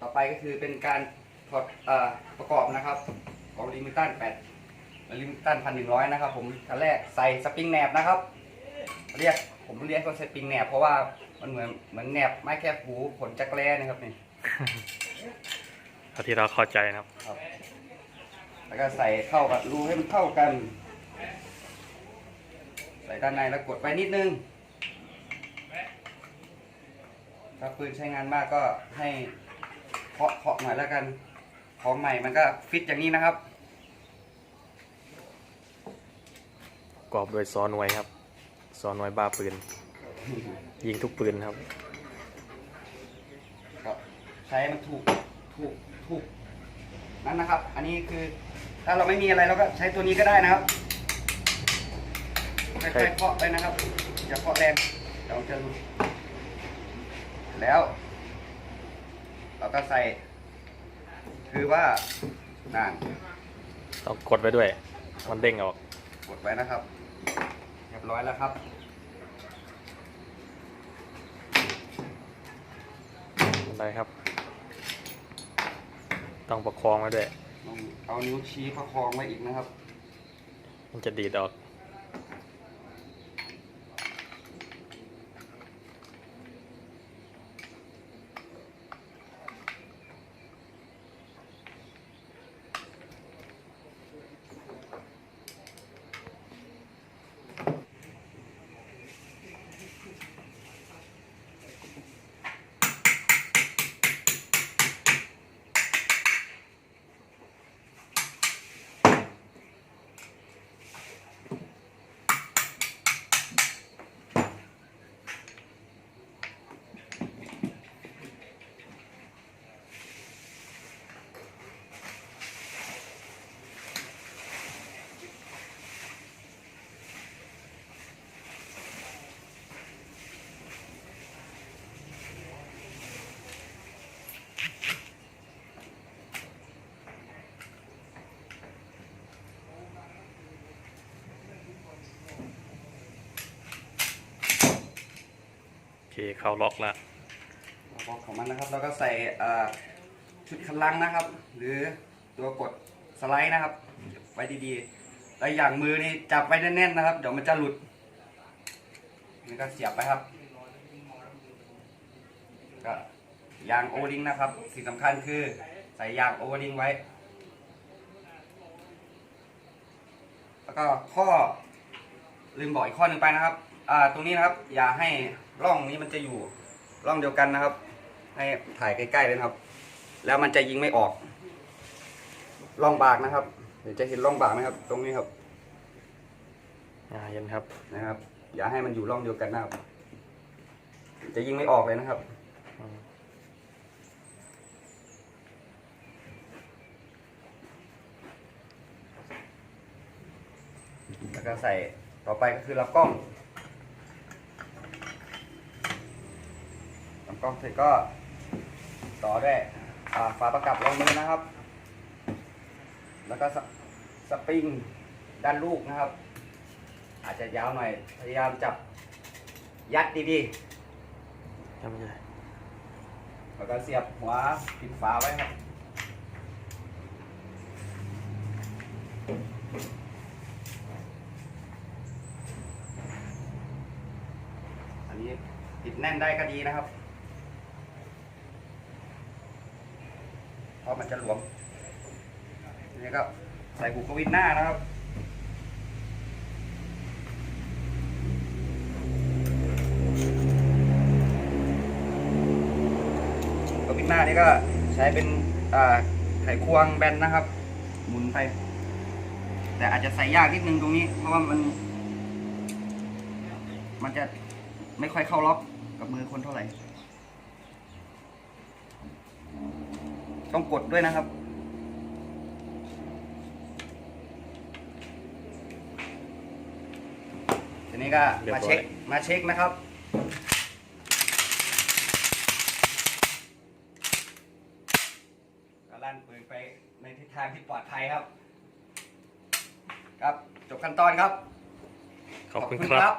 ต่อไปก็คือเป็นการถอดเอ่อประกอบนะครับของลิมิตัน8ลิมิตันพันหนึ่งร้อยนะครับ ผมขั้นแรกใส่สปริงแหนบนะครับ เรียกผมเรียกว่าสปริงแหนบเพราะว่ามันเหมือนเหมือนแหนบไม้แค่หูขนจักรแร้นะครับนี่เท่าที่เราเข้าใจนะครับครับ แล้วก็ใส่เข้ากับรูให้มันเข้ากัน ใส่ด้านในแล้วกดไปนิดนึง ถ้าปืนใช้งานมากก็ให้ เคาะเคาะหน่อยแล้วกัน ของใหม่มันก็ฟิตอย่างนี้นะครับประกอบโดยซอนไว้ครับ ซอนไว้บ้าปืน ยิงทุกปืนครับก็ใช้ให้มันถูกถูกถูกนั่นนะครับ อันนี้คือถ้าเราไม่มีอะไรเราก็ใช้ตัวนี้ก็ได้นะครับค่อยๆเคาะไปนะครับอย่าเคาะแรงเดี๋ยวมันจะหลุดแล้ว เราก็ใส่คือว่าน่านต้องกดไว้ด้วย มันเด้งออก กดไว้นะครับ เรียบร้อยแล้วครับอะไรครับ ต้องประคองไว้ด้วยลองเอานิ้วชี้ประคองไว้อีกนะครับ มันจะดีดออก เคเข้าล็อกแล้วบล็อกของมันนะครับ แล้วก็ใส่ชุดคันลังนะครับ หรือตัวกดสไลด์นะครับ ไว้ดีๆ แล้วอย่างมือนี่จับไว้แน่นๆนะครับ เดี๋ยวมันจะหลุดนี่ก็เสียบไปครับ ก็ยางโอเวอร์ดิงนะครับ สิ่งสำคัญคือใส่ยางโอเวอร์ดิงไว้ แล้วก็ข้อลืมบอกอีกข้อหนึ่งไปนะครับ อ่าตรงนี้นะครับ อย่าให้ร่องนี้มันจะอยู่ร่องเดียวกันนะครับ ให้ถ่ายใกล้ๆเลยนะครับ แล้วมันจะยิงไม่ออกร่องบากนะครับ เดี๋ยวจะเห็นร่องบากไหมครับ ตรงนี้ครับอ่าเห็นครับนะครับ อย่าให้มันอยู่ร่องเดียวกันนะครับ จะยิงไม่ออกเลยนะครับอืมแล้วก็ใส่ต่อไปก็คือลำกล้องลำ กล้องเสร็จก็ต่อด้วยฝาประกับรองมือนะครับ แล้วก็สปริงด้านลูกนะครับ อาจจะยาวหน่อย พยายามจับยัดดีครับไม่ใช่ๆแล้วก็เสียบหัวปิดฝาไว้ครับอันนี้ติดแน่นได้ก็ดีนะครับ เพราะมันจะหลวมทีนี้ก็ใส่หูกวินหน้านะครับกวินหน้านี่ก็ใช้เป็นไขควงแบนนะครับ หมุนไป แต่อาจจะใส่ยากนิดนึงตรงนี้ เพราะว่ามัน มันจะไม่ค่อยเข้าล็อกกับมือคนเท่าไหร่ ต้องกดด้วยนะครับ ทีนี้ก็มาเช็คมาเช็คนะครับ ก็ลั่นปืนไปในทิศทางที่ปลอดภัยครับ ครับจบขั้นตอนครับ ขอบคุณครับ